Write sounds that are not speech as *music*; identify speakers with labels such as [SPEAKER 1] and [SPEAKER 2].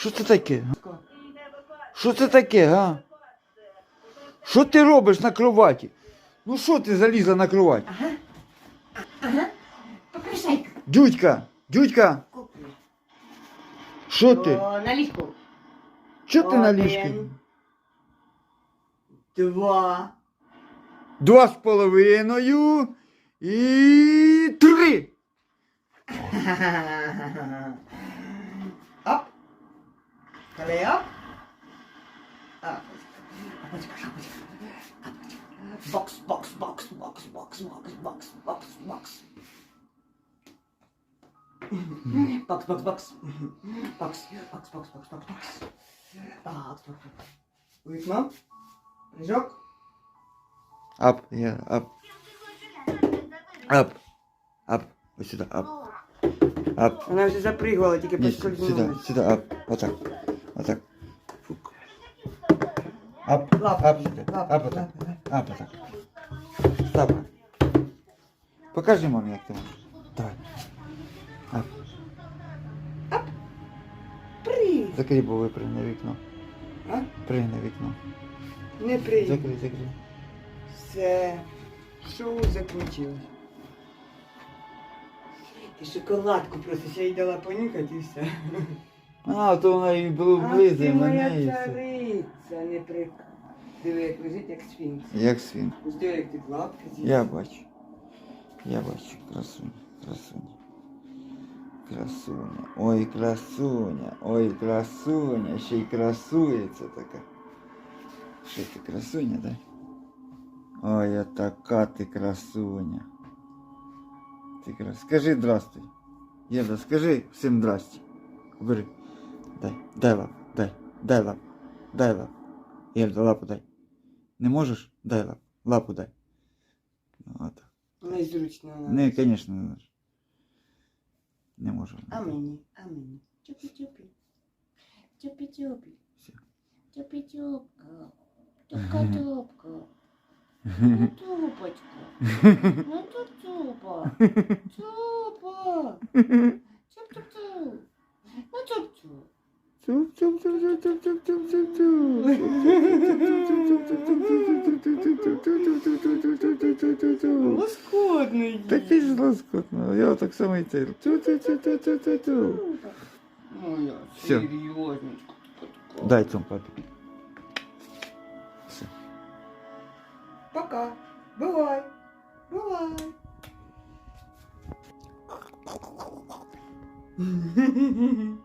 [SPEAKER 1] Що це таке? Що це таке, га? Що ти робиш на кроваті? Ну що ти залізла на кровать?
[SPEAKER 2] Ага. Ага. Попришайка.
[SPEAKER 1] Дюдька, дюдька,
[SPEAKER 2] Куплю.
[SPEAKER 1] що ти?
[SPEAKER 2] На ліжку.
[SPEAKER 1] Що ти на ліжку?
[SPEAKER 2] Два.
[SPEAKER 1] Два з половиною і три. *laughs*
[SPEAKER 2] Оп. Коли оп. Апочка, апочка, апочка. Бокс, бокс, бокс, бокс, бокс, бокс, бокс, бокс, бокс. Бокс, бокс, бокс. Бокс, бокс, бокс, бокс, бокс, бокс. Бокс, бокс, бокс. Вікно. Прыжок.
[SPEAKER 1] Ап, я, ап. Ап. Ап. Ось сюди, ап. Ап.
[SPEAKER 2] Вона вже запригувала, тільки
[SPEAKER 1] Ні, сюди, сюди, ап. Отак. Отак. Фук. Ап, ап, сюди. Ап, отак. Ап, отак. Став. Покажи мамі, як ти можеш. Давай. Ап.
[SPEAKER 2] При.
[SPEAKER 1] Закрий, бо випригне вікно.
[SPEAKER 2] А?
[SPEAKER 1] Пригне вікно.
[SPEAKER 2] Не при.
[SPEAKER 1] Закрий, закрий.
[SPEAKER 2] Все. Шоу закінчилось. Ти шоколадку просто ще й дала понюхати і все.
[SPEAKER 1] А, то вона і було
[SPEAKER 2] А
[SPEAKER 1] близько
[SPEAKER 2] ти
[SPEAKER 1] на
[SPEAKER 2] моя
[SPEAKER 1] неї. все.
[SPEAKER 2] цариця, не при... Диви, як лежить, як сфінкс.
[SPEAKER 1] Як свін.
[SPEAKER 2] Ось диви, як ти лапки з'їв.
[SPEAKER 1] Я бачу. Я бачу. Красуня, красуня. Красуня. Ой, красуня. Ой, красуня. Ще й красується така. Що ти красуня, да? Ой, я така ти красуня. Ти крас... Скажи здрастуй. Єда, скажи всім здрасте. Бери. Дай, дай лапу, дай, дай лапу, дай лапу. Єда, лапу дай. Не можеш? Дай лапу. Лапу дай. От.
[SPEAKER 2] Незручно. вона.
[SPEAKER 1] Не, конечно, не можеш. Не можу.
[SPEAKER 2] А мені, а мені. Чупі-чупі. Чупі-чупі.
[SPEAKER 1] Все.
[SPEAKER 2] Чупі-чупка. Тупка-тупка. Ну, тупочка. *laughs* Ну, туп-тупа. *laughs* Тупа. Чуп-чуп-чуп. Лоскотний.
[SPEAKER 1] Такий ж лоскотний. А я так само і ти.
[SPEAKER 2] Моя серйозничка.
[SPEAKER 1] Дай цьому папі. Все.
[SPEAKER 2] Пока. Бувай. Бувай. Mm-hmm. *laughs*